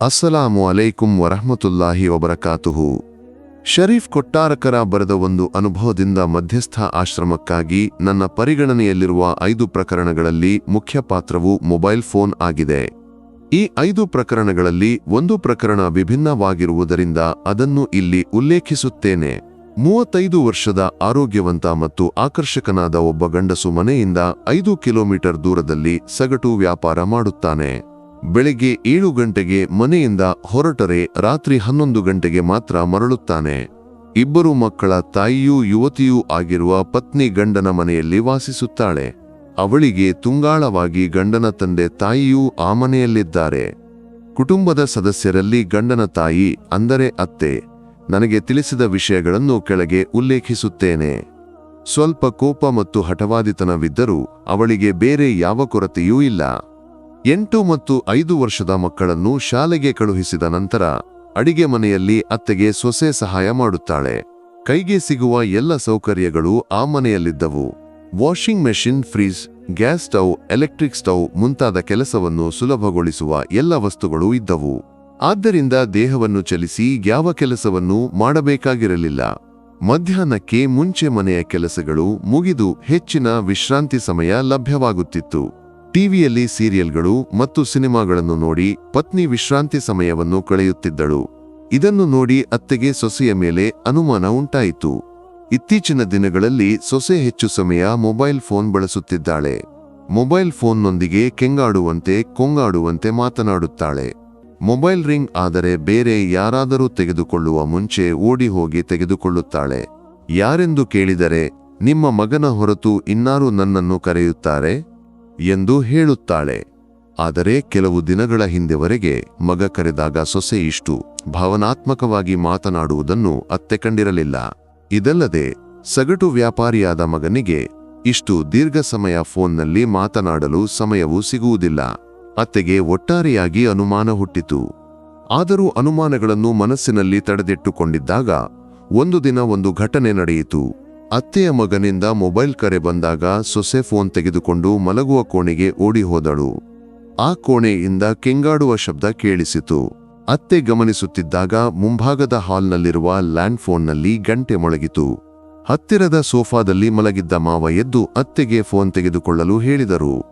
ಅಸ್ಸಲಾಮು ಅಲೈಕುಂ ವರಹಮತುಲ್ಲಾಹಿ ಒಬರಕಾತುಹು ಶರೀಫ್ ಕೊಟ್ಟಾರಕರ ಬರೆದ ಒಂದು ಅನುಭವದಿಂದ ಮಧ್ಯಸ್ಥ ಆಶ್ರಮಕ್ಕಾಗಿ ನನ್ನ ಪರಿಗಣನೆಯಲ್ಲಿರುವ ಐದು ಪ್ರಕರಣಗಳಲ್ಲಿ ಮುಖ್ಯ ಪಾತ್ರವು ಮೊಬೈಲ್ ಫೋನ್ ಆಗಿದೆ. ಈ ಐದು ಪ್ರಕರಣಗಳಲ್ಲಿ ಒಂದು ಪ್ರಕರಣ ವಿಭಿನ್ನವಾಗಿರುವುದರಿಂದ ಅದನ್ನು ಇಲ್ಲಿ ಉಲ್ಲೇಖಿಸುತ್ತೇನೆ. ಮೂವತ್ತೈದು ವರ್ಷದ ಆರೋಗ್ಯವಂತ ಮತ್ತು ಆಕರ್ಷಕನಾದ ಒಬ್ಬ ಗಂಡಸು ಮನೆಯಿಂದ ಐದು ಕಿಲೋಮೀಟರ್ ದೂರದಲ್ಲಿ ಸಗಟು ವ್ಯಾಪಾರ ಮಾಡುತ್ತಾನೆ. ಬೆಳಿಗ್ಗೆ ಏಳು ಗಂಟೆಗೆ ಮನೆಯಿಂದ ಹೊರಟರೆ ರಾತ್ರಿ ಹನ್ನೊಂದು ಗಂಟೆಗೆ ಮಾತ್ರ ಮರಳುತ್ತಾನೆ. ಇಬ್ಬರು ಮಕ್ಕಳ ತಾಯಿಯೂ ಯುವತಿಯೂ ಆಗಿರುವ ಪತ್ನಿ ಗಂಡನ ಮನೆಯಲ್ಲಿ ವಾಸಿಸುತ್ತಾಳೆ. ಅವಳಿಗೆ ತುಂಗಾಳವಾಗಿ ಗಂಡನ ತಂದೆ ತಾಯಿಯೂ ಆ ಮನೆಯಲ್ಲಿದ್ದಾರೆ. ಕುಟುಂಬದ ಸದಸ್ಯರಲ್ಲಿ ಗಂಡನ ತಾಯಿ, ಅಂದರೆ ಅತ್ತೆ, ನನಗೆ ತಿಳಿಸಿದ ವಿಷಯಗಳನ್ನು ಕೆಳಗೆ ಉಲ್ಲೇಖಿಸುತ್ತೇನೆ. ಸ್ವಲ್ಪ ಕೋಪ ಮತ್ತು ಹಠವಾದಿತನವಿದ್ದರೂ ಅವಳಿಗೆ ಬೇರೆ ಯಾವ ಕೊರತೆಯೂ ಇಲ್ಲ. ಎಂಟು ಮತ್ತು ಐದು ವರ್ಷದ ಮಕ್ಕಳನ್ನು ಶಾಲೆಗೆ ಕಳುಹಿಸಿದ ನಂತರ ಅಡಿಗೆ ಮನೆಯಲ್ಲಿ ಅತ್ತೆಗೆ ಸೊಸೆ ಸಹಾಯ ಮಾಡುತ್ತಾಳೆ. ಕೈಗೆ ಸಿಗುವ ಎಲ್ಲ ಸೌಕರ್ಯಗಳು ಆ ಮನೆಯಲ್ಲಿದ್ದವು. Washing machine, fridge, gas stove, electric stove ಮುಂತಾದ ಕೆಲಸವನ್ನು ಸುಲಭಗೊಳಿಸುವ ಎಲ್ಲ ವಸ್ತುಗಳು ಇದ್ದವು. ಆದ್ದರಿಂದ ದೇಹವನ್ನು ಚಲಿಸಿ ಯಾವ ಕೆಲಸವನ್ನೂ ಮಾಡಬೇಕಾಗಿರಲಿಲ್ಲ. ಮಧ್ಯಾಹ್ನಕ್ಕೆ ಮುಂಚೆ ಮನೆಯ ಕೆಲಸಗಳು ಮುಗಿದು ಹೆಚ್ಚಿನ ವಿಶ್ರಾಂತಿ ಸಮಯ ಲಭ್ಯವಾಗುತ್ತಿತ್ತು. ಟಿವಿಯಲ್ಲಿ ಸೀರಿಯಲ್ಗಳು ಮತ್ತು ಸಿನಿಮಾಗಳನ್ನು ನೋಡಿ ಪತ್ನಿ ವಿಶ್ರಾಂತಿ ಸಮಯವನ್ನು ಕಳೆಯುತ್ತಿದ್ದಳು. ಇದನ್ನು ನೋಡಿ ಅತ್ತೆಗೆ ಸೊಸೆಯ ಮೇಲೆ ಅನುಮಾನ ಉಂಟಾಯಿತು. ಇತ್ತೀಚಿನ ದಿನಗಳಲ್ಲಿ ಸೊಸೆ ಹೆಚ್ಚು ಸಮಯ ಮೊಬೈಲ್ ಫೋನ್ ಬಳಸುತ್ತಿದ್ದಾಳೆ. ಮೊಬೈಲ್ ಫೋನ್ನೊಂದಿಗೆ ಕೆಂಗಾಡುವಂತೆ ಕೊಂಗಾಡುವಂತೆ ಮಾತನಾಡುತ್ತಾಳೆ. ಮೊಬೈಲ್ ರಿಂಗ್ ಆದರೆ ಬೇರೆ ಯಾರಾದರೂ ತೆಗೆದುಕೊಳ್ಳುವ ಮುಂಚೆ ಓಡಿ ಹೋಗಿ ತೆಗೆದುಕೊಳ್ಳುತ್ತಾಳೆ. ಯಾರೆಂದು ಕೇಳಿದರೆ, ನಿಮ್ಮ ಮಗನ ಹೊರತು ಇನ್ನಾರು ನನ್ನನ್ನು ಕರೆಯುತ್ತಾರೆ? ಎಂದು ಹೇಳುತ್ತಾಳೆ. ಆದರೆ ಕೆಲವು ದಿನಗಳ ಹಿಂದೆವರೆಗೆ ಮಗ ಕರೆದಾಗ ಸೊಸೆ ಇಷ್ಟು ಭಾವನಾತ್ಮಕವಾಗಿ ಮಾತನಾಡುವುದನ್ನು ಅತ್ತೆ ಕಂಡಿರಲಿಲ್ಲ. ಇದಲ್ಲದೆ ಸಗಟು ವ್ಯಾಪಾರಿಯಾದ ಮಗನಿಗೆ ಇಷ್ಟು ದೀರ್ಘ ಸಮಯ ಫೋನ್ನಲ್ಲಿ ಮಾತನಾಡಲು ಸಮಯವೂ ಸಿಗುವುದಿಲ್ಲ. ಅತ್ತೆಗೆ ಒಟ್ಟಾರೆಯಾಗಿ ಅನುಮಾನ ಹುಟ್ಟಿತು. ಆದರೂ ಅನುಮಾನಗಳನ್ನು ಮನಸ್ಸಿನಲ್ಲಿ ತಡೆದಿಟ್ಟುಕೊಂಡಿದ್ದಾಗ ಒಂದು ದಿನ ಒಂದು ಘಟನೆ ನಡೆಯಿತು. ಅತ್ತೆಯ ಮಗನಿಂದ ಮೊಬೈಲ್ ಕರೆ ಬಂದಾಗ ಸೊಸೆ ಫೋನ್ ತೆಗೆದುಕೊಂಡು ಮಲಗುವ ಕೋಣೆಗೆ ಓಡಿ ಹೋದಳು. ಆ ಕೋಣೆಯಿಂದ ಕೆಂಗಾಡುವ ಶಬ್ದ ಕೇಳಿಸಿತು. ಅತ್ತೆ ಗಮನಿಸುತ್ತಿದ್ದಾಗ ಮುಂಭಾಗದ ಹಾಲ್ನಲ್ಲಿರುವ ಲ್ಯಾಂಡ್ ಫೋನ್ನಲ್ಲಿ ಗಂಟೆ ಮೊಳಗಿತು. ಹತ್ತಿರದ ಸೋಫಾದಲ್ಲಿ ಮಲಗಿದ್ದ ಮಾವ ಎದ್ದು ಅತ್ತೆಗೆ ಫೋನ್ ತೆಗೆದುಕೊಳ್ಳಲು ಹೇಳಿದರು.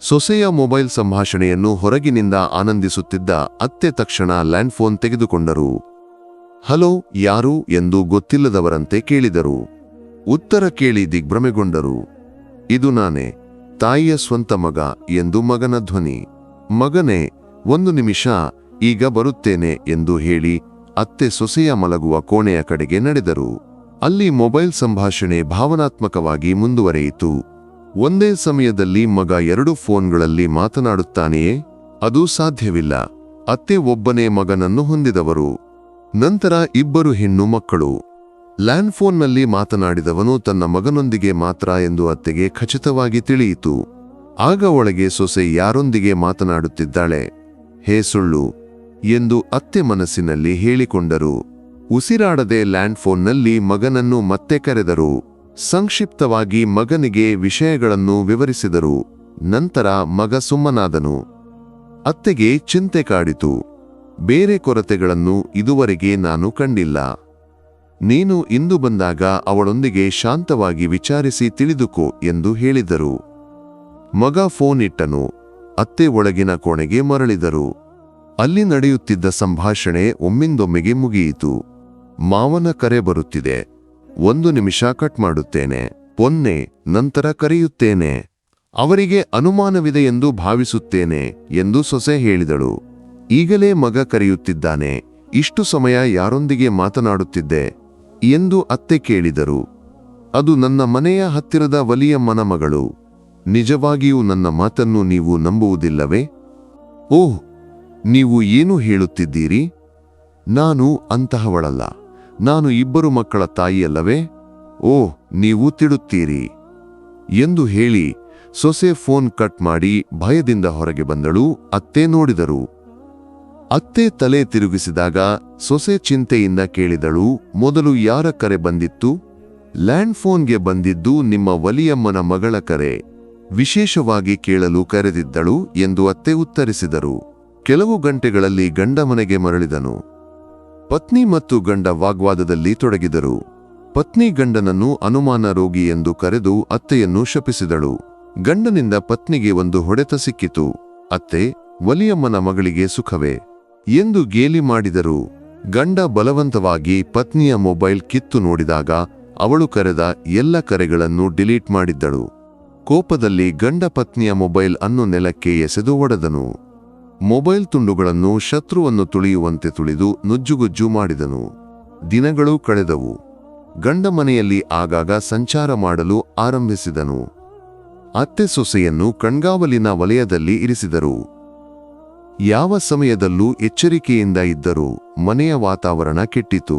ಸೊಸೆಯ ಮೊಬೈಲ್ ಸಂಭಾಷಣೆಯನ್ನು ಹೊರಗಿನಿಂದ ಆನಂದಿಸುತ್ತಿದ್ದ ಅತ್ತೆ ತಕ್ಷಣ ಲ್ಯಾಂಡ್ ಫೋನ್ ತೆಗೆದುಕೊಂಡರು. ಹಲೋ, ಯಾರು? ಎಂದು ಗೊತ್ತಿಲ್ಲದವರಂತೆ ಕೇಳಿದರು. ಉತ್ತರ ಕೇಳಿ ದಿಗ್ಭ್ರಮೆಗೊಂಡರು. ಇದು ನಾನೇ, ತಾಯಿಯ ಸ್ವಂತ ಮಗ ಎಂದು ಮಗನ ಧ್ವನಿ. ಮಗನೇ, ಒಂದು ನಿಮಿಷ, ಈಗ ಬರುತ್ತೇನೆ ಎಂದು ಹೇಳಿ ಅತ್ತೆ ಸೊಸೆಯ ಮಲಗುವ ಕೋಣೆಯ ಕಡೆಗೆ ನಡೆದರು. ಅಲ್ಲಿ ಮೊಬೈಲ್ ಸಂಭಾಷಣೆ ಭಾವನಾತ್ಮಕವಾಗಿ ಮುಂದುವರೆಯಿತು. ಒಂದೇ ಸಮಯದಲ್ಲಿ ಮಗ ಎರಡು ಫೋನ್ಗಳಲ್ಲಿ ಮಾತನಾಡುತ್ತಾನೆಯೇ? ಅದು ಸಾಧ್ಯವಿಲ್ಲ. ಅತ್ತೆ ಒಬ್ಬನೇ ಮಗನನ್ನು ಹೊಂದಿದವರು. ನಂತರ ಇಬ್ಬರು ಹೆಣ್ಣು ಮಕ್ಕಳು. ಲ್ಯಾಂಡ್ ಫೋನ್ನಲ್ಲಿ ಮಾತನಾಡಿದವನು ತನ್ನ ಮಗನೊಂದಿಗೆ ಮಾತ್ರ ಎಂದು ಅತ್ತೆಗೆ ಖಚಿತವಾಗಿ ತಿಳಿಯಿತು. ಆಗ ಒಳಗೆ ಸೊಸೆ ಯಾರೊಂದಿಗೆ ಮಾತನಾಡುತ್ತಿದ್ದಾಳೆ? ಹೇ ಸುಳ್ಳು! ಎಂದು ಅತ್ತೆ ಮನಸ್ಸಿನಲ್ಲಿ ಹೇಳಿಕೊಂಡರು. ಉಸಿರಾಡದೆ ಲ್ಯಾಂಡ್ ಫೋನ್ನಲ್ಲಿ ಮಗನನ್ನು ಮತ್ತೆ ಕರೆದರು. ಸಂಕ್ಷಿಪ್ತವಾಗಿ ಮಗನಿಗೆ ವಿಷಯಗಳನ್ನು ವಿವರಿಸಿದರು. ನಂತರ ಮಗ ಸುಮ್ಮನಾದನು. ಅತ್ತೆಗೆ ಚಿಂತೆ ಕಾಡಿತು. ಬೇರೆ ಕೊರತೆಗಳನ್ನು ಇದುವರೆಗೆ ನಾನು ಕಂಡಿಲ್ಲ. ನೀನು ಇಂದು ಬಂದಾಗ ಅವಳೊಂದಿಗೆ ಶಾಂತವಾಗಿ ವಿಚಾರಿಸಿ ತಿಳಿದುಕೋ ಎಂದು ಹೇಳಿದರು. ಮಗ ಫೋನ್ ಇಟ್ಟನು. ಅತ್ತೆ ಒಳಗಿನ ಕೋಣೆಗೆ ಮರಳಿದರು. ಅಲ್ಲಿ ನಡೆಯುತ್ತಿದ್ದ ಸಂಭಾಷಣೆ ಒಮ್ಮಿಂದೊಮ್ಮೆಗೆ ಮುಗಿಯಿತು. ಮಾವನ ಕರೆ ಬರುತ್ತಿದೆ. ಒಂದು ನಿಮಿಷ ಕಟ್ ಮಾಡುತ್ತೇನೆ. ಪೊನ್ನೆ, ನಂತರ ಕರೆಯುತ್ತೇನೆ. ಅವರಿಗೆ ಅನುಮಾನವಿದೆ ಎಂದು ಭಾವಿಸುತ್ತೇನೆ ಎಂದು ಸೊಸೆ ಹೇಳಿದಳು. ಈಗಲೇ ಮಗ ಕರೆಯುತ್ತಿದ್ದಾನೆ. ಇಷ್ಟು ಸಮಯ ಯಾರೊಂದಿಗೆ ಮಾತನಾಡುತ್ತಿದ್ದೆ? ಎಂದು ಅತ್ತೆ ಕೇಳಿದರು. ಅದು ನನ್ನ ಮನೆಯ ಹತ್ತಿರದ ವಲಿಯಮ್ಮನ ಮಗಳು ನಿಜವಾಗಿಯೂ ನನ್ನ ಮಾತನ್ನು ನೀವು ನಂಬುವುದಿಲ್ಲವೇ? ಓಹ್, ನೀವು ಏನು ಹೇಳುತ್ತಿದ್ದೀರಿ? ನಾನು ಅಂತಹವಳಲ್ಲ. ನಾನು ಇಬ್ಬರು ಮಕ್ಕಳ ತಾಯಿಯಲ್ಲವೇ? ಓಹ್, ನೀವು ತಿಡುತ್ತೀರಿ. ಎಂದು ಹೇಳಿ ಸೊಸೆ ಫೋನ್ ಕಟ್ ಮಾಡಿ ಭಯದಿಂದ ಹೊರಗೆ ಬಂದಳು, ಅತ್ತೆ ನೋಡಿದರು. ಅತ್ತೆ ತಲೆ ತಿರುಗಿಸಿದಾಗ ಸೊಸೆ ಚಿಂತೆಯಿಂದ ಕೇಳಿದಳು, ಮೊದಲು ಯಾರ ಕರೆ ಬಂದಿತ್ತು? ಲ್ಯಾಂಡ್ ಫೋನ್ಗೆ ಬಂದಿದ್ದು ನಿಮ್ಮ ವಲಿಯಮ್ಮನ ಮಗಳ ಕರೆ. ವಿಶೇಷವಾಗಿ ಕೇಳಲು ಕರೆದಿದ್ದಳು, ಎಂದು ಅತ್ತೆ ಉತ್ತರಿಸಿದರು. ಕೆಲವು ಗಂಟೆಗಳಲ್ಲಿ ಗಂಡ ಮನೆಗೆ ಮರಳಿದನು. ಪತ್ನಿ ಮತ್ತು ಗಂಡ ವಾಗ್ವಾದದಲ್ಲಿ ತೊಡಗಿದರು. ಪತ್ನಿ ಗಂಡನನ್ನು ಅನುಮಾನ ರೋಗಿ ಎಂದು ಕರೆದು ಅತ್ತೆಯನ್ನು ಶಪಿಸಿದಳು. ಗಂಡನಿಂದ ಪತ್ನಿಗೆ ಒಂದು ಹೊಡೆತ ಸಿಕ್ಕಿತು. ಅತ್ತೆ, ವಲಿಯಮ್ಮನ ಮಗಳಿಗೆ ಸುಖವೇ? ಎಂದು ಗೇಲಿ ಮಾಡಿದರು ಗಂಡ ಬಲವಂತವಾಗಿ ಪತ್ನಿಯ ಮೊಬೈಲ್ ಕಿತ್ತು ನೋಡಿದಾಗ ಅವಳು ಕರೆದ ಎಲ್ಲ ಕರೆಗಳನ್ನು ಡಿಲೀಟ್ ಮಾಡಿದ್ದಳು. ಕೋಪದಲ್ಲಿ ಗಂಡ ಪತ್ನಿಯ ಮೊಬೈಲ್ ಅನ್ನು ನೆಲಕ್ಕೆ ಎಸೆದು ಒಡೆದನು. ಮೊಬೈಲ್ ತುಂಡುಗಳನ್ನು ಶತ್ರುವನ್ನು ತುಳಿಯುವಂತೆ ತುಳಿದು ನುಜ್ಜುಗುಜ್ಜು ಮಾಡಿದನು. ದಿನಗಳು ಕಳೆದವು. ಗಂಡ ಮನೆಯಲ್ಲಿ ಆಗಾಗ ಸಂಚಾರ ಮಾಡಲು ಆರಂಭಿಸಿದನು. ಅತ್ತೆ ಸೊಸೆಯನ್ನು ಕಣ್ಗಾವಲಿನ ವಲಯದಲ್ಲಿ ಇರಿಸಿದರು. ಯಾವ ಸಮಯದಲ್ಲೂ ಎಚ್ಚರಿಕೆಯಿಂದ ಇದ್ದರೂ ಮನೆಯ ವಾತಾವರಣ ಕೆಟ್ಟಿತು.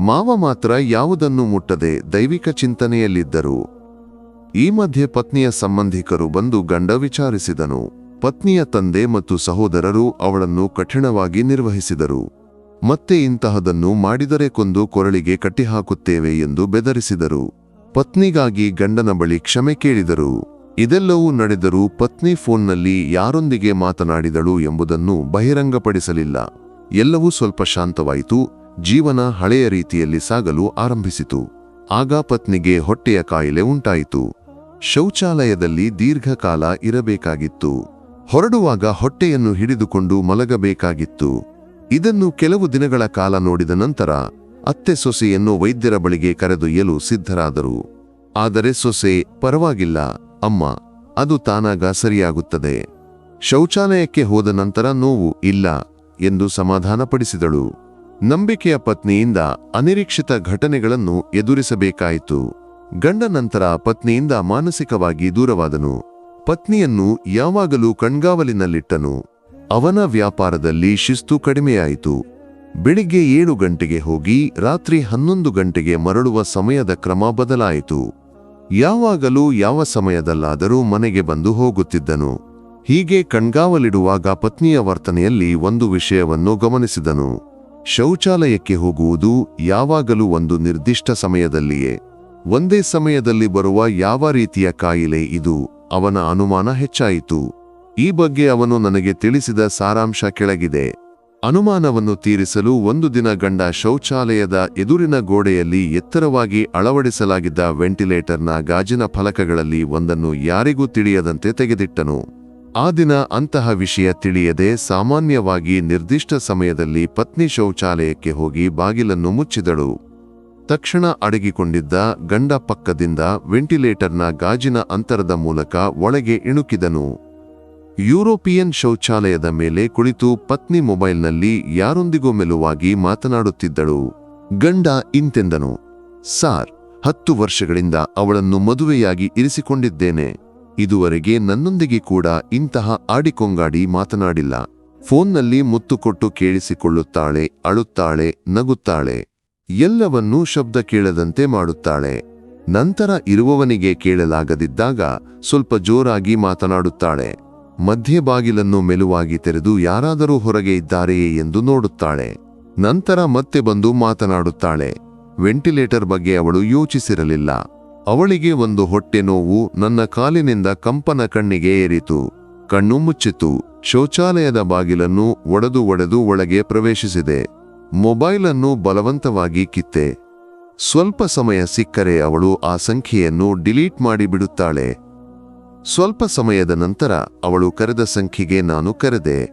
ಮಾವ ಮಾತ್ರ ಯಾವುದನ್ನು ಮುಟ್ಟದೆ ದೈವಿಕ ಚಿಂತನೆಯಲ್ಲಿದ್ದರು. ಈ ಮಧ್ಯೆ ಪತ್ನಿಯ ಸಂಬಂಧಿಕರು ಬಂದು ಗಂಡ ವಿಚಾರಿಸಿದನು. ಪತ್ನಿಯ ತಂದೆ ಮತ್ತು ಸಹೋದರರು ಅವಳನ್ನು ಕಠಿಣವಾಗಿ ನಿರ್ವಹಿಸಿದರು. ಮತ್ತೆ ಇಂತಹದನ್ನು ಮಾಡಿದರೆ ಕೊಂದು ಕೊರಳಿಗೆ ಕಟ್ಟಿಹಾಕುತ್ತೇವೆ ಎಂದು ಬೆದರಿಸಿದರು. ಪತ್ನಿಗಾಗಿ ಗಂಡನ ಬಳಿ ಕ್ಷಮೆ ಕೇಳಿದರು. ಇದೆಲ್ಲವೂ ನಡೆದರೂ ಪತ್ನಿ ಫೋನ್ನಲ್ಲಿ ಯಾರೊಂದಿಗೆ ಮಾತನಾಡಿದಳು ಎಂಬುದನ್ನು ಬಹಿರಂಗಪಡಿಸಲಿಲ್ಲ. ಎಲ್ಲವೂ ಸ್ವಲ್ಪ ಶಾಂತವಾಯಿತು. ಜೀವನ ಹಳೆಯ ರೀತಿಯಲ್ಲಿ ಸಾಗಲು ಆರಂಭಿಸಿತು. ಆಗ ಪತ್ನಿಗೆ ಹೊಟ್ಟೆಯ ಕಾಯಿಲೆ ಉಂಟಾಯಿತು. ಶೌಚಾಲಯದಲ್ಲಿ ದೀರ್ಘಕಾಲ ಇರಬೇಕಾಗಿತ್ತು. ಹೊರಡುವಾಗ ಹೊಟ್ಟೆಯನ್ನು ಹಿಡಿದುಕೊಂಡು ಮಲಗಬೇಕಾಗಿತ್ತು. ಇದನ್ನು ಕೆಲವು ದಿನಗಳ ಕಾಲ ನೋಡಿದ ನಂತರ ಅತ್ತೆ ಸೊಸೆಯನ್ನು ವೈದ್ಯರ ಬಳಿಗೆ ಕರೆದೊಯ್ಯಲು ಸಿದ್ಧರಾದರು. ಆದರೆ ಸೊಸೆ ಪರವಾಗಿಲ್ಲ. ಅಮ್ಮ, ಅದು ತಾನಾಗ ಸರಿಯಾಗುತ್ತದೆ. ಶೌಚಾಲಯಕ್ಕೆ ಹೋದ ನಂತರ ನೋವು ಇಲ್ಲ ಎಂದು ಸಮಾಧಾನಪಡಿಸಿದಳು. ನಂಬಿಕೆಯ ಪತ್ನಿಯಿಂದ ಅನಿರೀಕ್ಷಿತ ಘಟನೆಗಳನ್ನು ಎದುರಿಸಬೇಕಾಯಿತು. ಗಂಡ ನಂತರ ಪತ್ನಿಯಿಂದ ಮಾನಸಿಕವಾಗಿ ದೂರವಾದನು. ಪತ್ನಿಯನ್ನು ಯಾವಾಗಲೂ ಕಣ್ಗಾವಲಿನಲ್ಲಿಟ್ಟನು. ಅವನ ವ್ಯಾಪಾರದಲ್ಲಿ ಶಿಸ್ತು ಕಡಿಮೆಯಾಯಿತು. ಬೆಳಿಗ್ಗೆ ಏಳು ಗಂಟೆಗೆ ಹೋಗಿ ರಾತ್ರಿ ಹನ್ನೊಂದು ಗಂಟೆಗೆ ಮರಳುವ ಸಮಯದ ಕ್ರಮ ಬದಲಾಯಿತು. ಯಾವಾಗಲೂ ಯಾವ ಸಮಯದಲ್ಲಾದರೂ ಮನೆಗೆ ಬಂದು ಹೋಗುತ್ತಿದ್ದನು. ಹೀಗೆ ಕಣ್ಗಾವಲಿಡುವಾಗ ಪತ್ನಿಯ ವರ್ತನೆಯಲ್ಲಿ ಒಂದು ವಿಷಯವನ್ನು ಗಮನಿಸಿದನು. ಶೌಚಾಲಯಕ್ಕೆ ಹೋಗುವುದು ಯಾವಾಗಲೂ ಒಂದು ನಿರ್ದಿಷ್ಟ ಸಮಯದಲ್ಲಿಯೇ. ಒಂದೇ ಸಮಯದಲ್ಲಿ ಬರುವ ಯಾವ ರೀತಿಯ ಕಾಯಿಲೆ ಇದು, ಅವನ ಅನುಮಾನ ಹೆಚ್ಚಾಯಿತು. ಈ ಬಗ್ಗೆ ಅವನು ನನಗೆ ತಿಳಿಸಿದ ಸಾರಾಂಶ ಕೆಳಗಿದೆ. ಅನುಮಾನವನ್ನು ತೀರಿಸಲು ಒಂದು ದಿನ ಗಂಡ ಶೌಚಾಲಯದ ಎದುರಿನ ಗೋಡೆಯಲ್ಲಿ ಎತ್ತರವಾಗಿ ಅಳವಡಿಸಲಾಗಿದ್ದ ವೆಂಟಿಲೇಟರ್ನ ಗಾಜಿನ ಫಲಕಗಳಲ್ಲಿ ಒಂದನ್ನು ಯಾರಿಗೂ ತಿಳಿಯದಂತೆ ತೆಗೆದಿಟ್ಟನು. ಆ ದಿನ ಅಂತಹ ವಿಷಯ ತಿಳಿಯದೆ ಸಾಮಾನ್ಯವಾಗಿ ನಿರ್ದಿಷ್ಟ ಸಮಯದಲ್ಲಿ ಪತ್ನಿ ಶೌಚಾಲಯಕ್ಕೆ ಹೋಗಿ ಬಾಗಿಲನ್ನು ಮುಚ್ಚಿದಳು. ತಕ್ಷಣ ಅಡಗಿಕೊಂಡಿದ್ದ ಗಂಡ ಪಕ್ಕದಿಂದ ವೆಂಟಿಲೇಟರ್ನ ಗಾಜಿನ ಅಂತರದ ಮೂಲಕ ಒಳಗೆ ಇಣುಕಿದನು. ಯುರೋಪಿಯನ್ ಶೌಚಾಲಯದ ಮೇಲೆ ಕುಳಿತು ಪತ್ನಿ ಮೊಬೈಲ್ನಲ್ಲಿ ಯಾರೊಂದಿಗೋ ಮೆಲುವಾಗಿ ಮಾತನಾಡುತ್ತಿದ್ದಳು. ಗಂಡ ಇಂತೆಂದನು, ಸಾರ್, ಹತ್ತು ವರ್ಷಗಳಿಂದ ಅವಳನ್ನು ಮದುವೆಯಾಗಿ ಇರಿಸಿಕೊಂಡಿದ್ದೇನೆ. ಇದುವರೆಗೆ ನನ್ನೊಂದಿಗೆ ಕೂಡ ಇಂತಹ ಆಡಿಕೊಂಗಾಡಿ ಮಾತನಾಡಿಲ್ಲ. ಫೋನ್ನಲ್ಲಿ ಮುತ್ತುಕೊಟ್ಟು ಕೇಳಿಸಿಕೊಳ್ಳುತ್ತಾಳೆ, ಅಳುತ್ತಾಳೆ, ನಗುತ್ತಾಳೆ. ಎಲ್ಲವನ್ನೂ ಶಬ್ದ ಕೇಳದಂತೆ ಮಾಡುತ್ತಾಳೆ. ನಂತರ ಇರುವವನಿಗೆ ಕೇಳಲಾಗದಿದ್ದಾಗ ಸ್ವಲ್ಪ ಜೋರಾಗಿ ಮಾತನಾಡುತ್ತಾಳೆ. ಮಧ್ಯೆ ಬಾಗಿಲನ್ನು ಮೆಲುವಾಗಿ ತೆರೆದು ಯಾರಾದರೂ ಹೊರಗೆ ಇದ್ದಾರೆಯೇ ಎಂದು ನೋಡುತ್ತಾಳೆ. ನಂತರ ಮತ್ತೆ ಬಂದು ಮಾತನಾಡುತ್ತಾಳೆ. ವೆಂಟಿಲೇಟರ್ ಬಗ್ಗೆ ಅವಳು ಯೋಚಿಸಿರಲಿಲ್ಲ. ಅವಳಿಗೆ ಒಂದು ಹೊಟ್ಟೆ ನೋವು ನನ್ನ ಕಾಲಿನಿಂದ ಕಂಪನ ಕಣ್ಣಿಗೆ ಏರಿತು. ಕಣ್ಣು ಮುಚ್ಚಿತು. ಶೌಚಾಲಯದ ಬಾಗಿಲನ್ನು ಒಡೆದು ಒಡೆದು ಒಳಗೆ ಪ್ರವೇಶಿಸಿದೆ. ಮೊಬೈಲನ್ನು ಬಲವಂತವಾಗಿ ಕಿತ್ತೆ. ಸ್ವಲ್ಪ ಸಮಯ ಸಿಕ್ಕರೆ ಅವಳು ಆ ಸಂಖ್ಯೆಯನ್ನು ಡಿಲೀಟ್ ಮಾಡಿಬಿಡುತ್ತಾಳೆ. ಸ್ವಲ್ಪ ಸಮಯದ ನಂತರ ಅವಳು ಕರೆದ ಸಂಖ್ಯೆಗೆ ನಾನು ಕರೆದೆ.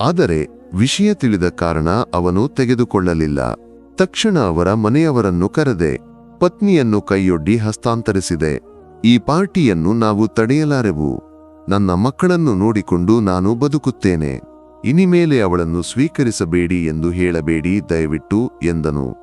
ಆದರೆ ವಿಷಯ ತಿಳಿದ ಕಾರಣ ಅವನು ತೆಗೆದುಕೊಳ್ಳಲಿಲ್ಲ. ತಕ್ಷಣ ಅವರ ಮನೆಯವರನ್ನು ಕರೆದೆ. ಪತ್ನಿಯನ್ನು ಕೈಯೊಡ್ಡಿ ಹಸ್ತಾಂತರಿಸಿದೆ. ಈ ಪಾರ್ಟಿಯನ್ನು ನಾವು ತಡೆಯಲಾರೆವು. ನನ್ನ ಮಕ್ಕಳನ್ನು ನೋಡಿಕೊಂಡು ನಾನು ಬದುಕುತ್ತೇನೆ. ಇನಿಮೇಲೆ ಅವಳನ್ನು ಸ್ವೀಕರಿಸಬೇಡಿ ಎಂದು ಹೇಳಬೇಡಿ ದಯವಿಟ್ಟು ಎಂದನು.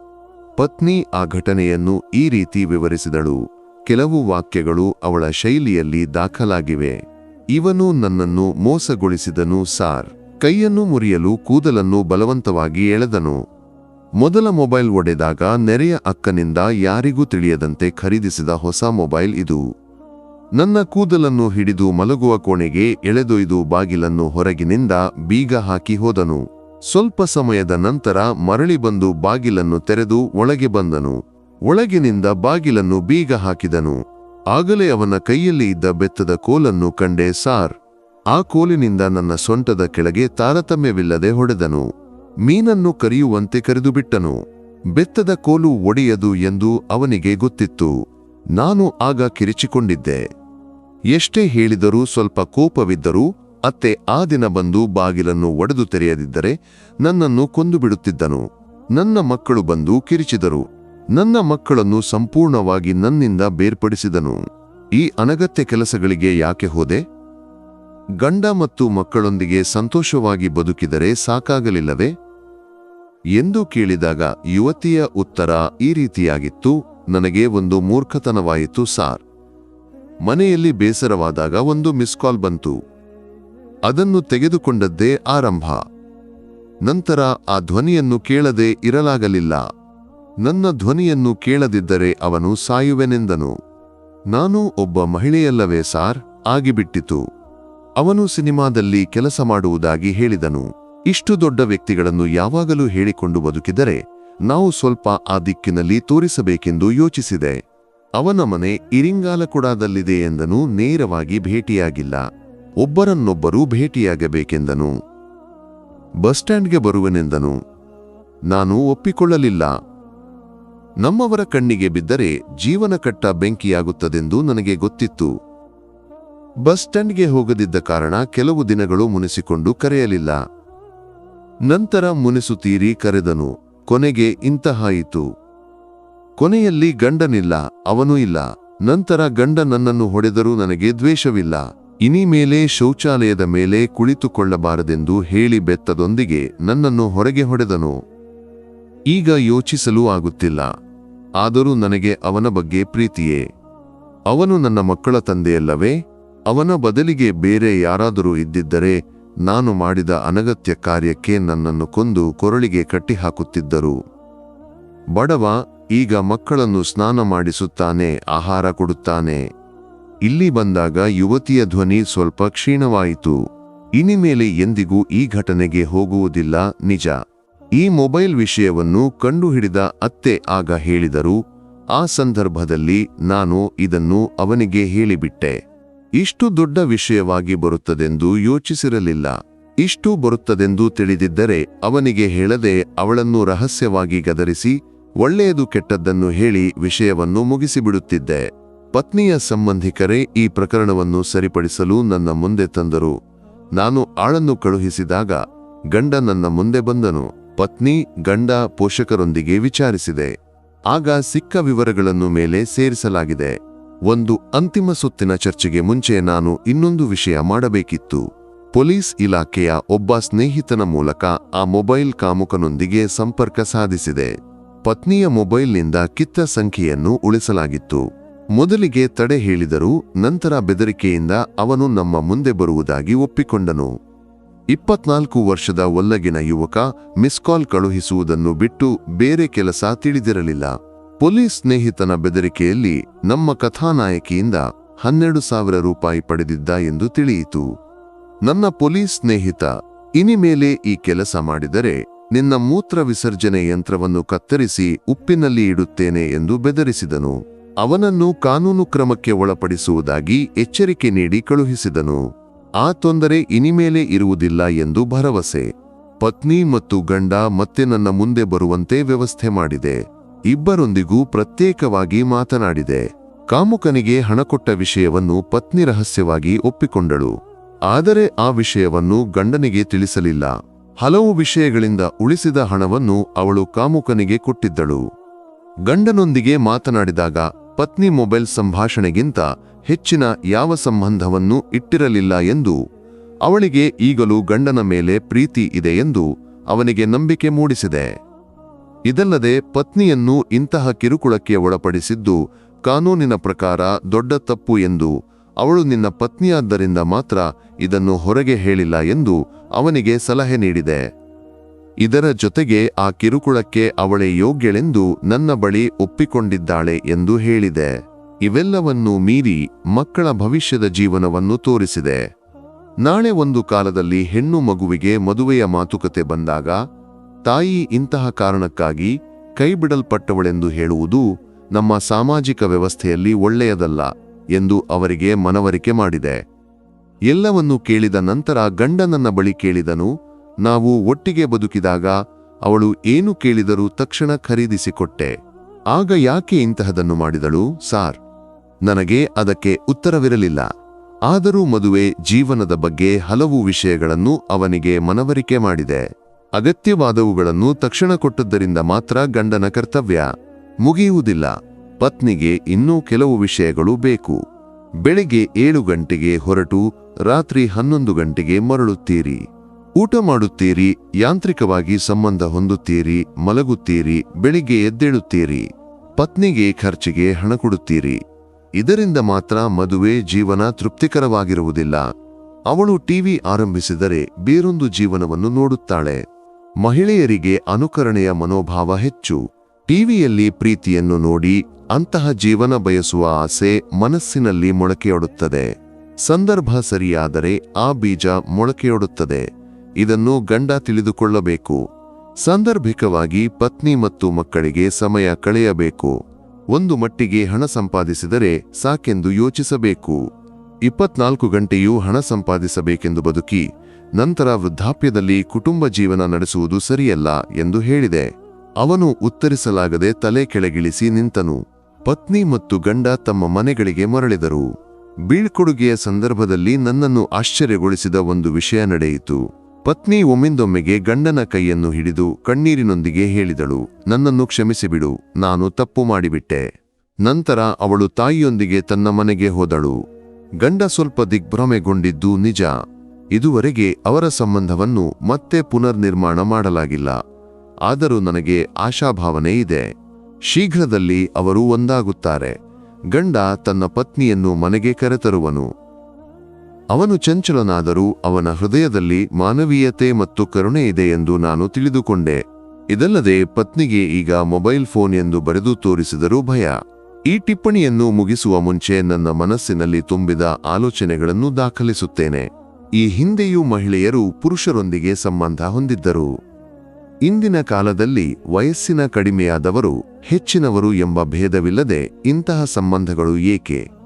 ಪತ್ನಿ ಆ ಘಟನೆಯನ್ನು ಈ ರೀತಿ ವಿವರಿಸಿದಳು. ಕೆಲವು ವಾಕ್ಯಗಳು ಅವಳ ಶೈಲಿಯಲ್ಲಿ ದಾಖಲಾಗಿವೆ. ಇವನು ನನ್ನನ್ನು ಮೋಸಗೊಳಿಸಿದನು ಸಾರ್. ಕೈಯನ್ನು ಮುರಿಯಲು ಕೂದಲನ್ನು ಬಲವಂತವಾಗಿ ಎಳೆದನು. ಮೊದಲ ಮೊಬೈಲ್ ಒಡೆದಾಗ ನೆರೆಯ ಅಕ್ಕನಿಂದ ಯಾರಿಗೂ ತಿಳಿಯದಂತೆ ಖರೀದಿಸಿದ ಹೊಸ ಮೊಬೈಲ್ ಇದು. ನನ್ನ ಕೂದಲನ್ನು ಹಿಡಿದು ಮಲಗುವ ಕೋಣೆಗೆ ಎಳೆದೊಯ್ದು ಬಾಗಿಲನ್ನು ಹೊರಗಿನಿಂದ ಬೀಗ ಹಾಕಿ ಹೋದನು. ಸ್ವಲ್ಪ ಸಮಯದ ನಂತರ ಮರಳಿ ಬಂದು ಬಾಗಿಲನ್ನು ತೆರೆದು ಒಳಗೆ ಬಂದನು. ಒಳಗಿನಿಂದ ಬಾಗಿಲನ್ನು ಬೀಗ ಹಾಕಿದನು. ಆಗಲೇ ಅವನ ಕೈಯಲ್ಲಿ ಇದ್ದ ಬೆತ್ತದ ಕೋಲನ್ನು ಕಂಡೆ ಸಾರ್. ಆ ಕೋಲಿನಿಂದ ನನ್ನ ಸೊಂಟದ ಕೆಳಗೆ ತಾರತಮ್ಯವಿಲ್ಲದೆ ಹೊಡೆದನು. ಮೀನನ್ನು ಕರೆಯುವಂತೆ ಕರೆದುಬಿಟ್ಟನು. ಬೆತ್ತದ ಕೋಲು ಒಡೆಯದು ಎಂದು ಅವನಿಗೆ ಗೊತ್ತಿತ್ತು. ನಾನು ಆಗ ಕಿರಿಚಿಕೊಂಡಿದ್ದೆ. ಎಷ್ಟೇ ಹೇಳಿದರೂ ಸ್ವಲ್ಪ ಕೋಪವಿದ್ದರೂ ಅತ್ತೆ ಆ ದಿನ ಬಂದು ಬಾಗಿಲನ್ನು ಒಡೆದು ತೆರೆಯದಿದ್ದರೆ ನನ್ನನ್ನು ಕೊಂದುಬಿಡುತ್ತಿದ್ದನು. ನನ್ನ ಮಕ್ಕಳು ಬಂದು ಕಿರಿಚಿದರು. ನನ್ನ ಮಕ್ಕಳನ್ನು ಸಂಪೂರ್ಣವಾಗಿ ನನ್ನಿಂದ ಬೇರ್ಪಡಿಸಿದನು. ಈ ಅನಗತ್ಯ ಕೆಲಸಗಳಿಗೆ ಯಾಕೆ ಹೋದೆ? ಗಂಡ ಮತ್ತು ಮಕ್ಕಳೊಂದಿಗೆ ಸಂತೋಷವಾಗಿ ಬದುಕಿದರೆ ಸಾಕಾಗಲಿಲ್ಲವೇ? ಎಂದು ಕೇಳಿದಾಗ ಯುವತಿಯ ಉತ್ತರ ಈ ರೀತಿಯಾಗಿತ್ತು, ನನಗೆ ಒಂದು ಮೂರ್ಖತನವಾಯಿತು ಸಾರ್. ಮನೆಯಲ್ಲಿ ಬೇಸರವಾದಾಗ ಒಂದು ಮಿಸ್ ಕಾಲ್ ಬಂತು. ಅದನ್ನು ತೆಗೆದುಕೊಂಡದ್ದೇ ಆರಂಭ. ನಂತರ ಆ ಧ್ವನಿಯನ್ನು ಕೇಳದೆ ಇರಲಾಗಲಿಲ್ಲ. ನನ್ನ ಧ್ವನಿಯನ್ನು ಕೇಳದಿದ್ದರೆ ಅವನು ಸಾಯುವೆನೆಂದನು. ನಾನು ಒಬ್ಬ ಮಹಿಳೆಯಲ್ಲವೇ ಸಾರ್? ಆಗಿಬಿಟ್ಟಿತು. ಅವನು ಸಿನಿಮಾದಲ್ಲಿ ಕೆಲಸ ಮಾಡುವುದಾಗಿ ಹೇಳಿದನು. ಇಷ್ಟು ದೊಡ್ಡ ವ್ಯಕ್ತಿಗಳನ್ನು ಯಾವಾಗಲೂ ಹೇಳಿಕೊಂಡು ಬದುಕಿದರೆ ನಾವು ಸ್ವಲ್ಪ ಆ ದಿಕ್ಕಿನಲ್ಲಿ ತೋರಿಸಬೇಕೆಂದು ಯೋಚಿಸಿದೆ. ಅವನ ಮನೆ ಇರಿಂಗಾಲಕುಡಾದಲ್ಲಿದೆ ಎಂದನು ನೇರವಾಗಿ ಭೇಟಿಯಾಗಿಲ್ಲ. ಒಬ್ಬರನ್ನೊಬ್ಬರು ಭೇಟಿಯಾಗಬೇಕೆಂದನು. ಬಸ್ ಸ್ಟ್ಯಾಂಡ್ಗೆ ಬರುವೆನೆಂದನು. ನಾನು ಒಪ್ಪಿಕೊಳ್ಳಲಿಲ್ಲ. ನಮ್ಮವರ ಕಣ್ಣಿಗೆ ಬಿದ್ದರೆ ಜೀವನ ಕಟ್ಟ ಬೆಂಕಿಯಾಗುತ್ತದೆಂದು ನನಗೆ ಗೊತ್ತಿತ್ತು. ಬಸ್ ಸ್ಟ್ಯಾಂಡ್ಗೆ ಹೋಗದಿದ್ದ ಕಾರಣ ಕೆಲವು ದಿನಗಳು ಮುನಿಸಿಕೊಂಡು ಕರೆಯಲಿಲ್ಲ. ನಂತರ ಮುನಿಸುತ್ತೀರಿ ಕರೆದನು, ಕೊನೆಗೆ ಇಂತಹಾಯಿತು ಕೊನೆಯಲ್ಲಿ ಗಂಡನಿಲ್ಲ, ಅವನೂ ಇಲ್ಲ. ನಂತರ ಗಂಡ ನನ್ನನ್ನು ಹೊಡೆದರೂ ನನಗೆ ದ್ವೇಷವಿಲ್ಲ. ಇನಿ ಮೇಲೆ ಶೌಚಾಲಯದ ಮೇಲೆ ಕುಳಿತುಕೊಳ್ಳಬಾರದೆಂದು ಹೇಳಿ ಬೆತ್ತದೊಂದಿಗೆ ನನ್ನನ್ನು ಹೊರಗೆ ಹೊಡೆದನು. ಈಗ ಯೋಚಿಸಲೂ ಆಗುತ್ತಿಲ್ಲ. ಆದರೂ ನನಗೆ ಅವನ ಬಗ್ಗೆ ಪ್ರೀತಿಯೇ. ಅವನು ನನ್ನ ಮಕ್ಕಳ ತಂದೆಯಲ್ಲವೇ? ಅವನ ಬದಲಿಗೆ ಬೇರೆ ಯಾರಾದರೂ ಇದ್ದಿದ್ದರೆ ನಾನು ಮಾಡಿದ ಅನಗತ್ಯ ಕಾರ್ಯಕ್ಕೆ ನನ್ನನ್ನು ಕೊಂದು ಕೊರಳಿಗೆ ಕಟ್ಟಿಹಾಕುತ್ತಿದ್ದರು. ಬಡವ, ಈಗ ಮಕ್ಕಳನ್ನು ಸ್ನಾನ ಮಾಡಿಸುತ್ತಾನೆ, ಆಹಾರ ಕೊಡುತ್ತಾನೆ. ಇಲ್ಲಿ ಬಂದಾಗ ಯುವತಿಯ ಧ್ವನಿ ಸ್ವಲ್ಪ ಕ್ಷೀಣವಾಯಿತು. ಇನಿಮೇಲೆ ಎಂದಿಗೂ ಈ ಘಟನೆಗೆ ಹೋಗುವುದಿಲ್ಲ, ನಿಜ. ಈ ಮೊಬೈಲ್ ವಿಷಯವನ್ನು ಕಂಡುಹಿಡಿದ ಅತ್ತೆ ಆಗ ಹೇಳಿದರು, ಆ ಸಂದರ್ಭದಲ್ಲಿ ನಾನು ಇದನ್ನು ಅವನಿಗೆ ಹೇಳಿಬಿಟ್ಟೆ. ಇಷ್ಟು ದೊಡ್ಡ ವಿಷಯವಾಗಿ ಬರುತ್ತದೆಂದು ಯೋಚಿಸಿರಲಿಲ್ಲ. ಇಷ್ಟು ಬರುತ್ತದೆಂದು ತಿಳಿದಿದ್ದರೆ ಅವನಿಗೆ ಹೇಳದೆ ಅವಳನ್ನು ರಹಸ್ಯವಾಗಿ ಗದರಿಸಿ, ಒಳ್ಳೆಯದು ಕೆಟ್ಟದ್ದನ್ನು ಹೇಳಿ ವಿಷಯವನ್ನು ಮುಗಿಸಿಬಿಡುತ್ತಿದ್ದೆ. ಪತ್ನಿಯ ಸಂಬಂಧಿಕರೇ ಈ ಪ್ರಕರಣವನ್ನು ಸರಿಪಡಿಸಲು ನನ್ನ ಮುಂದೆ ತಂದರು. ನಾನು ಆಳನ್ನು ಕಳುಹಿಸಿದಾಗ ಗಂಡ ನನ್ನ ಮುಂದೆ ಬಂದನು. ಪತ್ನಿ, ಗಂಡ ಪೋಷಕರೊಂದಿಗೆ ವಿಚಾರಿಸಿದೆ. ಆಗ ಸಿಕ್ಕ ವಿವರಗಳನ್ನು ಮೇಲೆ ಸೇರಿಸಲಾಗಿದೆ. ಒಂದು ಅಂತಿಮ ಸುತ್ತಿನ ಚರ್ಚೆಗೆ ಮುಂಚೆ ನಾನು ಇನ್ನೊಂದು ವಿಷಯ ಮಾಡಬೇಕಿತ್ತು. ಪೊಲೀಸ್ ಇಲಾಖೆಯ ಒಬ್ಬ ಸ್ನೇಹಿತನ ಮೂಲಕ ಆ ಮೊಬೈಲ್ ಕಾಮುಕನೊಂದಿಗೆ ಸಂಪರ್ಕ ಸಾಧಿಸಿದೆ. ಪತ್ನಿಯ ಮೊಬೈಲ್ನಿಂದ ಕಿತ್ತ ಸಂಖ್ಯೆಯನ್ನು ಉಳಿಸಲಾಗಿತ್ತು. ಮೊದಲಿಗೆ ತಡೆ ಹೇಳಿದರೂ ನಂತರ ಬೆದರಿಕೆಯಿಂದ ಅವನು ನಮ್ಮ ಮುಂದೆ ಬರುವುದಾಗಿ ಒಪ್ಪಿಕೊಂಡನು. ಇಪ್ಪತ್ನಾಲ್ಕು ವರ್ಷದ ಒಲ್ಲಗಿನ ಯುವಕ ಮಿಸ್ ಕಾಲ್ ಕಳುಹಿಸುವುದನ್ನು ಬಿಟ್ಟು ಬೇರೆ ಕೆಲಸ ತಿಳಿದಿರಲಿಲ್ಲ. ಪೊಲೀಸ್ ಸ್ನೇಹಿತನ ಬೆದರಿಕೆಯಲ್ಲಿ ನಮ್ಮ ಕಥಾನಾಯಕಿಯಿಂದ ಹನ್ನೆರಡು ಸಾವಿರ ರೂಪಾಯಿ ಪಡೆದಿದ್ದ ಎಂದು ತಿಳಿಯಿತು. ನನ್ನ ಪೊಲೀಸ್ ಸ್ನೇಹಿತ, ಇನಿಮೇಲೆ ಈ ಕೆಲಸ ಮಾಡಿದರೆ ನಿನ್ನ ಮೂತ್ರ ವಿಸರ್ಜನೆ ಯಂತ್ರವನ್ನು ಕತ್ತರಿಸಿ ಉಪ್ಪಿನಲ್ಲಿ ಇಡುತ್ತೇನೆ ಎಂದು ಬೆದರಿಸಿದನು. ಅವನನ್ನು ಕಾನೂನು ಕ್ರಮಕ್ಕೆ ಒಳಪಡಿಸುವುದಾಗಿ ಎಚ್ಚರಿಕೆ ನೀಡಿ ಕಳುಹಿಸಿದನು. ಆ ತೊಂದರೆ ಇನಿಮೇಲೆ ಇರುವುದಿಲ್ಲ ಎಂದು ಭರವಸೆ. ಪತ್ನಿ ಮತ್ತು ಗಂಡ ಮತ್ತೆ ನನ್ನ ಮುಂದೆ ಬರುವಂತೆ ವ್ಯವಸ್ಥೆ ಮಾಡಿದೆ. ಇಬ್ಬರೊಂದಿಗೂ ಪ್ರತ್ಯೇಕವಾಗಿ ಮಾತನಾಡಿದೆ. ಕಾಮುಕನಿಗೆ ಹಣ ಕೊಟ್ಟ ವಿಷಯವನ್ನು ಪತ್ನಿ ರಹಸ್ಯವಾಗಿ ಒಪ್ಪಿಕೊಂಡಳು. ಆದರೆ ಆ ವಿಷಯವನ್ನು ಗಂಡನಿಗೆ ತಿಳಿಸಲಿಲ್ಲ. ಹಲವು ವಿಷಯಗಳಿಂದ ಉಳಿಸಿದ ಹಣವನ್ನು ಅವಳು ಕಾಮುಕನಿಗೆ ಕೊಟ್ಟಿದ್ದಳು. ಗಂಡನೊಂದಿಗೆ ಮಾತನಾಡಿದಾಗ ಪತ್ನಿ ಮೊಬೈಲ್ ಸಂಭಾಷಣೆಗಿಂತ ಹೆಚ್ಚಿನ ಯಾವ ಸಂಬಂಧವನ್ನೂ ಇಟ್ಟಿರಲಿಲ್ಲ ಎಂದು ಅವಳಿಗೆ ಈಗಲೂ ಗಂಡನ ಮೇಲೆ ಪ್ರೀತಿ ಇದೆ ಎಂದು ಅವನಿಗೆ ನಂಬಿಕೆ ಮೂಡಿಸಿದೆ. ಇದಲ್ಲದೆ ಪತ್ನಿಯನ್ನು ಇಂತಹ ಕಿರುಕುಳಕ್ಕೆ ಒಳಪಡಿಸಿದ್ದು ಕಾನೂನಿನ ಪ್ರಕಾರ ದೊಡ್ಡ ತಪ್ಪು ಎಂದು ಅವಳು ನಿನ್ನ ಪತ್ನಿಯಾದ್ದರಿಂದ ಮಾತ್ರ ಇದನ್ನು ಹೊರಗೆ ಹೇಳಿಲ್ಲ ಎಂದು ಅವನಿಗೆ ಸಲಹೆ ನೀಡಿದೆ. ಇದರ ಜೊತೆಗೆ ಆ ಕಿರುಕುಳಕ್ಕೆ ಅವಳೇ ಯೋಗ್ಯಳೆಂದು ನನ್ನ ಬಳಿ ಒಪ್ಪಿಕೊಂಡಿದ್ದಾಳೆ ಎಂದು ಹೇಳಿದೆ. ಇವೆಲ್ಲವನ್ನೂ ಮೀರಿ ಮಕ್ಕಳ ಭವಿಷ್ಯದ ಜೀವನವನ್ನು ತೋರಿಸಿದೆ. ನಾಳೆ ಒಂದು ಕಾಲದಲ್ಲಿ ಹೆಣ್ಣು ಮಗುವಿಗೆ ಮದುವೆಯ ಮಾತುಕತೆ ಬಂದಾಗ, ತಾಯಿ ಇಂತಹ ಕಾರಣಕ್ಕಾಗಿ ಕೈಬಿಡಲ್ಪಟ್ಟವಳೆಂದು ಹೇಳುವುದು ನಮ್ಮ ಸಾಮಾಜಿಕ ವ್ಯವಸ್ಥೆಯಲ್ಲಿ ಒಳ್ಳೆಯದಲ್ಲ ಎಂದು ಅವರಿಗೆ ಮನವರಿಕೆ ಮಾಡಿದೆ. ಎಲ್ಲವನ್ನು ಕೇಳಿದ ನಂತರ ಗಂಡನನ್ನ ಬಳಿ ಕೇಳಿದನು, ನಾವು ಒಟ್ಟಿಗೆ ಬದುಕಿದಾಗ ಅವಳು ಏನು ಕೇಳಿದರೂ ತಕ್ಷಣ ಖರೀದಿಸಿಕೊಟ್ಟೆ. ಆಗ ಯಾಕೆ ಇಂತಹದನ್ನು ಮಾಡಿದಳು, ಸಾರ್? ನನಗೆ ಅದಕ್ಕೆ ಉತ್ತರವಿರಲಿಲ್ಲ. ಆದರೂ ಮದುವೆ ಜೀವನದ ಬಗ್ಗೆ ಹಲವು ವಿಷಯಗಳನ್ನು ಅವನಿಗೆ ಮನವರಿಕೆ ಮಾಡಿದೆ. ಅಗತ್ಯವಾದವುಗಳನ್ನು ತಕ್ಷಣ ಕೊಟ್ಟದ್ದರಿಂದ ಮಾತ್ರ ಗಂಡನ ಕರ್ತವ್ಯ ಮುಗಿಯುವುದಿಲ್ಲ. ಪತ್ನಿಗೆ ಇನ್ನೂ ಕೆಲವು ವಿಷಯಗಳು ಬೇಕು. ಬೆಳಿಗ್ಗೆ ಏಳು ಗಂಟೆಗೆ ಹೊರಟು ರಾತ್ರಿ ಹನ್ನೊಂದು ಗಂಟೆಗೆ ಮರಳುತ್ತೀರಿ. ಊಟ ಮಾಡುತ್ತೀರಿ, ಯಾಂತ್ರಿಕವಾಗಿ ಸಂಬಂಧ ಹೊಂದುತ್ತೀರಿ, ಮಲಗುತ್ತೀರಿ, ಬೆಳಿಗ್ಗೆ ಎದ್ದೇಳುತ್ತೀರಿ. ಪತ್ನಿಗೆ ಖರ್ಚಿಗೆ ಹಣ ಕೊಡುತ್ತೀರಿ. ಇದರಿಂದ ಮಾತ್ರ ಮದುವೆ ಜೀವನ ತೃಪ್ತಿಕರವಾಗಿರುವುದಿಲ್ಲ. ಅವಳು ಟಿವಿ ಆರಂಭಿಸಿದರೆ ಬೇರೊಂದು ಜೀವನವನ್ನು ನೋಡುತ್ತಾಳೆ. ಮಹಿಳೆಯರಿಗೆ ಅನುಕರಣೆಯ ಮನೋಭಾವ ಹೆಚ್ಚು. ಟಿವಿಯಲ್ಲಿ ಪ್ರೀತಿಯನ್ನು ನೋಡಿ ಅಂತಹ ಜೀವನ ಬಯಸುವ ಆಸೆ ಮನಸ್ಸಿನಲ್ಲಿ ಮೊಳಕೆಯೊಡುತ್ತದೆ. ಸಂದರ್ಭ ಸರಿಯಾದರೆ ಆ ಬೀಜ ಮೊಳಕೆಯೊಡುತ್ತದೆ. ಇದನ್ನು ಗಂಡ ತಿಳಿದುಕೊಳ್ಳಬೇಕು. ಸಾಂದರ್ಭಿಕವಾಗಿ ಪತ್ನಿ ಮತ್ತು ಮಕ್ಕಳಿಗೆ ಸಮಯ ಕಳೆಯಬೇಕು. ಒಂದು ಮಟ್ಟಿಗೆ ಹಣ ಸಂಪಾದಿಸಿದರೆ ಸಾಕೆಂದು ಯೋಚಿಸಬೇಕು. ಇಪ್ಪತ್ನಾಲ್ಕು ಗಂಟೆಯೂ ಹಣ ಸಂಪಾದಿಸಬೇಕೆಂದು ಬದುಕಿ, ನಂತರ ವೃದ್ಧಾಪ್ಯದಲ್ಲಿ ಕುಟುಂಬ ಜೀವನ ನಡೆಸುವುದು ಸರಿಯಲ್ಲ ಎಂದು ಹೇಳಿದೆ. ಅವನು ಉತ್ತರಿಸಲಾಗದೆ ತಲೆ ಕೆಳಗಿಳಿಸಿ ನಿಂತನು. ಪತ್ನಿ ಮತ್ತು ಗಂಡ ತಮ್ಮ ಮನೆಗಳಿಗೆ ಮರಳಿದರು. ಬೀಳ್ಕೊಡುಗೆಯ ಸಂದರ್ಭದಲ್ಲಿ ನನ್ನನ್ನು ಆಶ್ಚರ್ಯಗೊಳಿಸಿದ ಒಂದು ವಿಷಯ ನಡೆಯಿತು. ಪತ್ನಿ ಒಮ್ಮಿಂದೊಮ್ಮೆಗೆ ಗಂಡನ ಕೈಯನ್ನು ಹಿಡಿದು ಕಣ್ಣೀರಿನೊಂದಿಗೆ ಹೇಳಿದಳು, ನನ್ನನ್ನು ಕ್ಷಮಿಸಿಬಿಡು, ನಾನು ತಪ್ಪು ಮಾಡಿಬಿಟ್ಟೆ. ನಂತರ ಅವಳು ತಾಯಿಯೊಂದಿಗೆ ತನ್ನ ಮನೆಗೆ ಹೋದಳು. ಗಂಡ ಸ್ವಲ್ಪ ದಿಗ್ಭ್ರಮೆಗೊಂಡಿದ್ದು ನಿಜ. ಇದುವರೆಗೆ ಅವರ ಸಂಬಂಧವನ್ನು ಮತ್ತೆ ಪುನರ್ನಿರ್ಮಾಣ ಮಾಡಲಾಗಿಲ್ಲ. ಆದರೂ ನನಗೆ ಆಶಾಭಾವನೆ ಇದೆ. ಶೀಘ್ರದಲ್ಲಿ ಅವರು ಒಂದಾಗುತ್ತಾರೆ. ಗಂಡ ತನ್ನ ಪತ್ನಿಯನ್ನು ಮನೆಗೆ ಕರೆತರುವನು. ಅವನು ಚಂಚಲನಾದರೂ ಅವನ ಹೃದಯದಲ್ಲಿ ಮಾನವೀಯತೆ ಮತ್ತು ಕರುಣೆ ಇದೆ ಎಂದು ನಾನು ತಿಳಿದುಕೊಂಡೆ. ಇದಲ್ಲದೆ ಪತ್ನಿಗೆ ಈಗ ಮೊಬೈಲ್ ಫೋನ್ ಎಂದು ಬರೆದು ತೋರಿಸಿದರೂ ಭಯ. ಈ ಟಿಪ್ಪಣಿಯನ್ನು ಮುಗಿಸುವ ಮುಂಚೆ ನನ್ನ ಮನಸ್ಸಿನಲ್ಲಿ ತುಂಬಿದ ಆಲೋಚನೆಗಳನ್ನು ದಾಖಲಿಸುತ್ತೇನೆ. ಈ ಹಿಂದೆಯೂ ಮಹಿಳೆಯರು ಪುರುಷರೊಂದಿಗೆ ಸಂಬಂಧ ಹೊಂದಿದ್ದರು. ಇಂದಿನ ಕಾಲದಲ್ಲಿ ವಯಸ್ಸಿನ ಕಡಿಮೆಯಾದವರು ಹೆಚ್ಚಿನವರು ಎಂಬ ಭೇದವಿಲ್ಲದೆ ಇಂತಹ ಸಂಬಂಧಗಳು ಏಕೆ?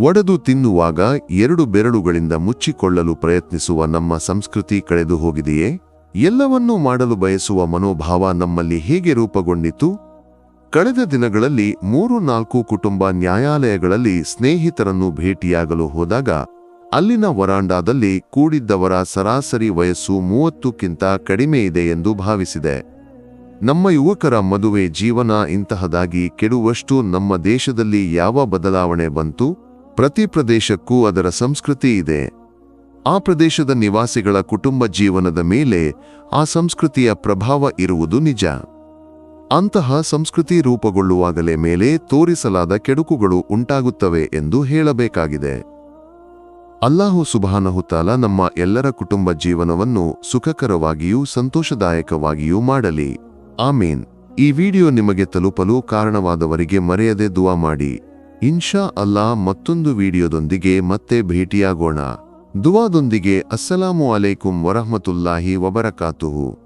ಒಡೆದು ತಿನ್ನುವಾಗ ಎರಡು ಬೆರಳುಗಳಿಂದ ಮುಚ್ಚಿಕೊಳ್ಳಲು ಪ್ರಯತ್ನಿಸುವ ನಮ್ಮ ಸಂಸ್ಕೃತಿ ಕಳೆದು ಹೋಗಿದೆಯೇ? ಎಲ್ಲವನ್ನೂ ಮಾಡಲು ಬಯಸುವ ಮನೋಭಾವ ನಮ್ಮಲ್ಲಿ ಹೇಗೆ ರೂಪುಗೊಂಡಿತು? ಕಳೆದ ದಿನಗಳಲ್ಲಿ ಮೂರು ನಾಲ್ಕು ಕುಟುಂಬ ನ್ಯಾಯಾಲಯಗಳಲ್ಲಿ ಸ್ನೇಹಿತರನ್ನು ಭೇಟಿಯಾಗಲು ಹೋದಾಗ, ಅಲ್ಲಿನ ವರಾಂಡಾದಲ್ಲಿ ಕೂಡಿದ್ದವರ ಸರಾಸರಿ ವಯಸ್ಸು ಮೂವತ್ತಕ್ಕಿಂತ ಕಡಿಮೆ ಇದೆ ಎಂದು ಭಾವಿಸಿದೆ. ನಮ್ಮ ಯುವಕರ ಮದುವೆ ಜೀವನ ಇಂತಹದಾಗಿ ಕೆಡುವಷ್ಟು ನಮ್ಮ ದೇಶದಲ್ಲಿ ಯಾವ ಬದಲಾವಣೆ ಬಂತು? ಪ್ರತಿ ಪ್ರದೇಶಕ್ಕೂ ಅದರ ಸಂಸ್ಕೃತಿ ಇದೆ. ಆ ಪ್ರದೇಶದ ನಿವಾಸಿಗಳ ಕುಟುಂಬ ಜೀವನದ ಮೇಲೆ ಆ ಸಂಸ್ಕೃತಿಯ ಪ್ರಭಾವ ಇರುವುದು ನಿಜ. ಅಂತಹ ಸಂಸ್ಕೃತಿ ರೂಪುಗೊಳ್ಳುವಾಗಲೇ ಮೇಲೆ ತೋರಿಸಲಾದ ಕೆಡುಕುಗಳು ಉಂಟಾಗುತ್ತವೆ ಎಂದು ಹೇಳಬೇಕಾಗಿದೆ. ಅಲ್ಲಾಹು ಸುಬಾನಹುತಾಲ ನಮ್ಮ ಎಲ್ಲರ ಕುಟುಂಬ ಜೀವನವನ್ನು ಸುಖಕರವಾಗಿಯೂ ಸಂತೋಷದಾಯಕವಾಗಿಯೂ ಮಾಡಲಿ. ಆಮೀನ್. ಈ ವಿಡಿಯೋ ನಿಮಗೆ ತಲುಪಲು ಕಾರಣವಾದವರಿಗೆ ಮರೆಯದೆ ದುವಾ ಮಾಡಿ. ಇನ್ಶಾ ಅಲ್ಲಾ ಮತ್ತೊಂದು ವಿಡಿಯೋದೊಂದಿಗೆ ಮತ್ತೆ ಭೇಟಿಯಾಗೋಣ. ದುವಾದೊಂದಿಗೆ ಅಸ್ಸಲಾಮು ಅಲೈಕುಂ ವರಹಮತುಲ್ಲಾಹಿ ವಬರಕಾತುಹು.